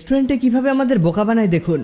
রেস্টুরেন্টে কীভাবে আমাদের বোকা বানায় দেখুন।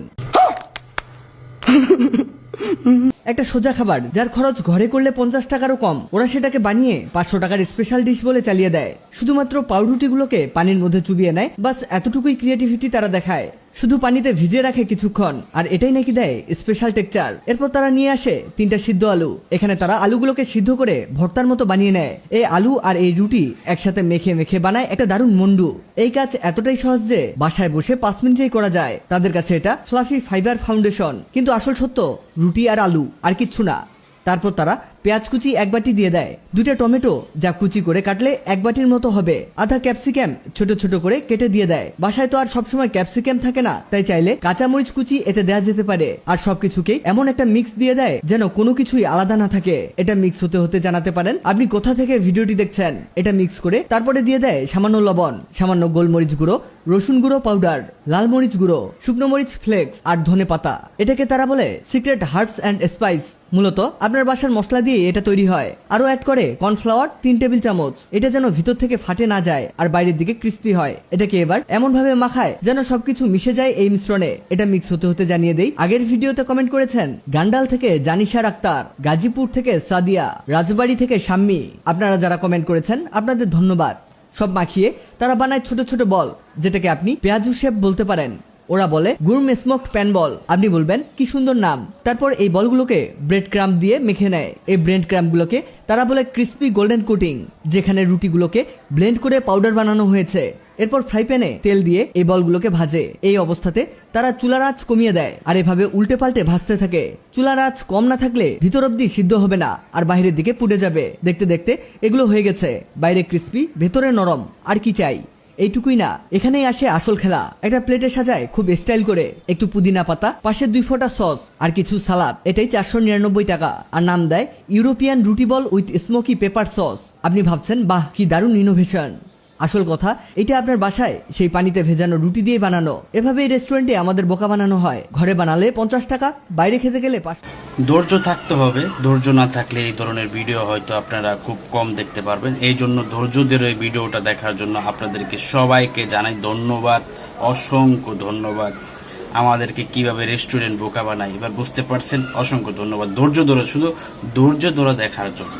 একটা সোজা খাবার, যার খরচ ঘরে করলে পঞ্চাশ টাকারও কম। ওরা সেটাকে বানিয়ে পাঁচশো টাকার স্পেশাল ডিশ বলে চালিয়ে দেয়। শুধুমাত্র পাউরুটিগুলোকে পানির মধ্যে চুবিয়ে নেয়, বাস এতটুকুই ক্রিয়েটিভিটি তারা দেখায়। শুধু পানিতে ভিজিয়ে রাখে কিছুক্ষণ, আর এটাই নাকি দেয় স্পেশাল টেক্সচার এরপর তারা নিয়ে আসে তিনটা সিদ্ধ আলু। এখানে তারা আলুগুলোকে সিদ্ধ করে ভর্তার মতো বানিয়ে নেয়। এই আলু আর এই রুটি একসাথে মেখে মেখে বানায় একটা দারুণ মন্ডু। এই কাজ এতটাই সহজ যে বাসায় বসে পাঁচ মিনিটেই করা যায়। তাদের কাছে এটা ফ্লাফি ফাইবার ফাউন্ডেশন কিন্তু আসল সত্য, রুটি আর আলু। আর কিচ্ছু না। তারপর তারা পেঁয়াজ কুচি এক বাটি দিয়ে দেয়। দুইটা টমেটো যা কুচি করে কাটলে এক বাটির মতো হবে। আধা ক্যাপসিকাম ছোট ছোট করে কেটে দিয়ে দেয়। বাসায় তো আর সবসময় ক্যাপসিকাম থাকে না, তাই চাইলে কাঁচামরিচ কুচি এতে দেওয়া যেতে পারে। আর সবকিছুকে এমন একটা মিক্স দিয়ে দেয় যেন কোনো কিছুই আলাদা না থাকে। এটা মিক্স হতে হতে জানাতে পারেন, আপনি কোথা থেকে ভিডিওটি দেখছেন? এটা মিক্স করে তারপরে দিয়ে দেয় সামান্য লবণ, সামান্য গোলমরিচ গুঁড়ো, রসুন গুঁড়ো পাউডার, লাল মরিচ গুঁড়ো, শুকনো মরিচ ফ্লেক্স আর ধনে পাতা। এটাকে তারা বলে সিক্রেট হার্বস অ্যান্ড স্পাইস। মূলত আপনার বাসার মশলা দিয়ে এটা তৈরি হয়। আরও অ্যাড করে কর্নফ্লাওয়ার তিন টেবিল চামচ। এটা যেন ভিতর থেকে ফাটে না যায় আর বাইরের দিকে ক্রিস্পি হয়। এটাকে এবার এমন ভাবে মাখায় যেন সবকিছু মিশে যায় এই মিশ্রণে। এটা মিক্স হতে হতে জানিয়ে দেই। আগের ভিডিওতে কমেন্ট করেছেন গান্ডাল থেকে জানিশার আক্তার, গাজীপুর থেকে সাদিয়া, রাজবাড়ি থেকে শাম্মী। আপনারা যারা কমেন্ট করেছেন, আপনাদের ধন্যবাদ। সব মাখিয়ে তারা বানায় ছোট ছোট বল, যেটাকে আপনি পেঁয়াজু শেপ বলতে পারেন। ওরা বলে, গুরম স্মোকড প্যান বল আপনি বলবেন, কি সুন্দর নাম। তারপর এই বলগুলোকে ব্রেড ক্রাম দিয়ে মেখে নেয়। এই ব্রেড ক্রামগুলোকে তারা বলে ক্রিস্পি গোল্ডেন কোটিং, যেখানে রুটিগুলোকে ব্লেন্ড করে পাউডার বানানো হয়েছে। এরপর ফ্রাই প্যানে তেল দিয়ে এই বলগুলোকে ভাজে। এই অবস্থাতে তারা চুলার আঁচ কমিয়ে দেয় আর এভাবে উল্টে পাল্টে ভাজতে থাকে। চুলার আঁচ কম না থাকলে ভিতর অব্দি সিদ্ধ হবে না আর বাইরের দিকে পুড়ে যাবে। দেখতে দেখতে এগুলো হয়ে গেছে। বাইরে ক্রিস্পি, ভেতরে নরম। আর কি চাই? এইটুকুই না, এখানেই আসে আসল খেলা। একটা প্লেটে সাজায় খুব স্টাইল করে। একটু পুদিনা পাতা পাশে দুই ফোঁটা সস আর কিছু সালাদ। এটাই চারশো নিরানব্বই টাকা। আর নাম দেয় European roti ball with smoky pepper sauce. আপনি ভাবছেন, বাহ, কি দারুণ ইনোভেশন আসল কথা, এটা আপনার বাসায়, সেই পানিতে ভেজানো রুটি দিয়ে বানানো। এভাবে এই রেস্টুরেন্টে আমাদের বোকা বানানো হয়। ঘরে বানালে পঞ্চাশ টাকা, বাইরে খেতে গেলে পাঁচ ধৈর্য থাকতে হবে। ধৈর্য না থাকলে এই ধরনের ভিডিও হয়তো আপনারা খুব কম দেখতে পারবেন। এই জন্য ধৈর্য ধরে এই ভিডিওটা দেখার জন্য আপনাদেরকে সবাইকে জানাই ধন্যবাদ, অসংখ্য ধন্যবাদ। আমাদেরকে কীভাবে রেস্টুরেন্ট বোকা বানায়, এবার বুঝতে পারছেন? অসংখ্য ধন্যবাদ। ধৈর্য ধরে, শুধু ধৈর্য ধরে দেখার জন্য।